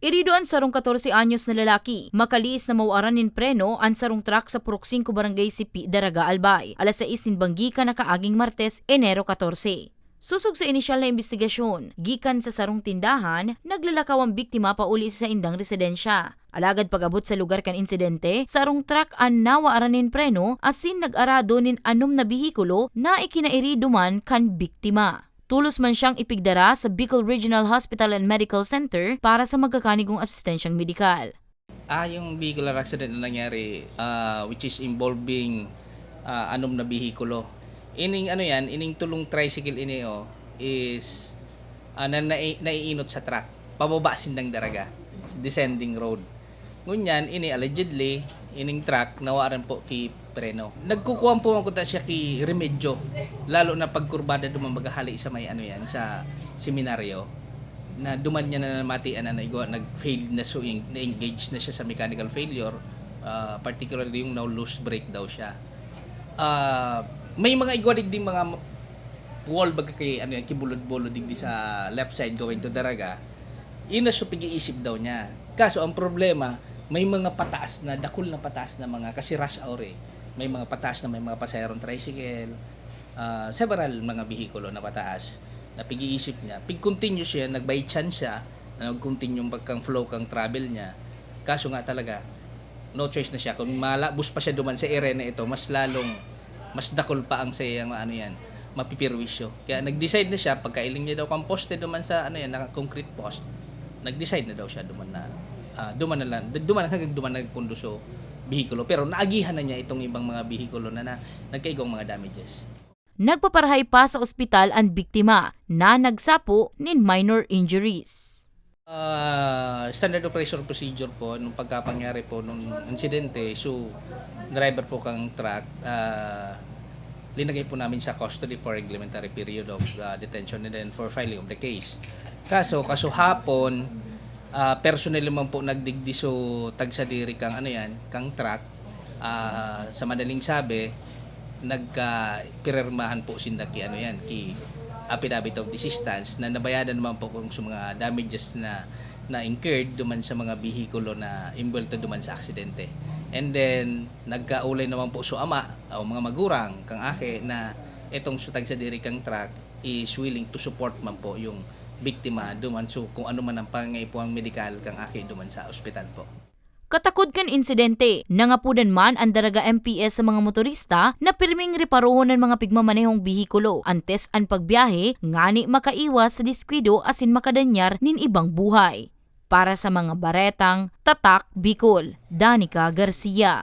Irido ang sarong 14 anyos na lalaki. Makaliis na mawaran nin preno ang sarong truck sa Purok 5 Barangay Sipi, Daraga, Albay. Alas 6 nin banggi ka na kaaging Martes, Enero 14. Susog sa inisyal na investigasyon, gikan sa sarong tindahan, naglalakaw ang biktima pa uli sa indang residensya. Alagad pag-abot sa lugar kan insidente, sarong truck an nawaaran nin preno asin nag-arado nin anom na bihikulo na ikinairi duman kan biktima. Tulos man siyang ipigdara sa Bicol Regional Hospital and Medical Center para sa magkakanigong asistensyang medikal. Ah, yung vehicular accident na nangyari, ah, which is involving ah, anom na bihikulo. Ining ano yan, ining tulong tricycle ini oh, is ah, na, nai- naiinot sa truck. Pababa sindang daraga. Descending road. Ngunyan, ini allegedly, ining truck, nawaran po ki preno. Nagkukuha po ako ta siya ki remedyo. Lalo na pagkurbada dumamagahali sa may ano yan, sa seminaryo na duman niya na namatian na naigo, nag-fail na so na-engage na siya sa mechanical failure, uh, particularly yung now loose brake daw siya. Uh, may mga igwadig din mga wall baga kay ano yan, kibulod-bulod digdi sa left side going to Daraga, yun na siya pag-iisip daw niya. Kaso ang problema, may mga pataas na, dakul na pataas na mga, kasi rush hour eh. May mga pataas na may mga pasayarong tricycle, uh, several mga bihikulo na pataas na pag-iisip niya. Pag-continue siya, nag-by chance siya, na nag-continue pagkang flow kang travel niya. Kaso nga talaga, no choice na siya. Kung malabos pa siya duman sa na ito, mas lalong, mas dakol pa ang sa iyang ano yan, mapipirwisyo. Kaya nag-decide na siya, pagkailing niya daw kang poste duman sa ano yan, naka concrete post, nag-decide na daw siya duman na, ah, duman na lang, duman hanggang duman na pundo so, bihikulo. Pero naagihan na niya itong ibang mga bihikulo na, na nagkaigong mga damages. Nagpaparahay pa sa ospital ang biktima na nagsapo nin minor injuries. Ah, standard operation procedure po nung pagkapangyari po nung insidente so driver po kang truck ah, linagay po namin sa custody for reglementary period of ah, detention and then for filing of the case kaso kaso hapon ah, personnel naman po nagdigdi so tagsa diri kang ano yan kang truck ah, sa madaling sabi nagka pirermahan po sinda ki ano yan ki affidavit of desistance na nabayadan naman po kung sa mga damages na na incurred duman sa mga bihikulo na involved duman sa aksidente. And then nagkaulay naman po sa ama o mga magurang kang ake na itong sutag sa diri kang truck is willing to support man po yung biktima duman so kung ano man ang pangaipuang medikal kang ake duman sa ospital po. Katakod kan insidente, nangapudan man ang daraga MPS sa mga motorista na pirming reparohon ng mga pigmamanehong bihikulo antes ang pagbiyahe ngani makaiwas sa diskwido asin makadanyar nin ibang buhay. Para sa mga baretang, Tatak Bicol, Danica Garcia.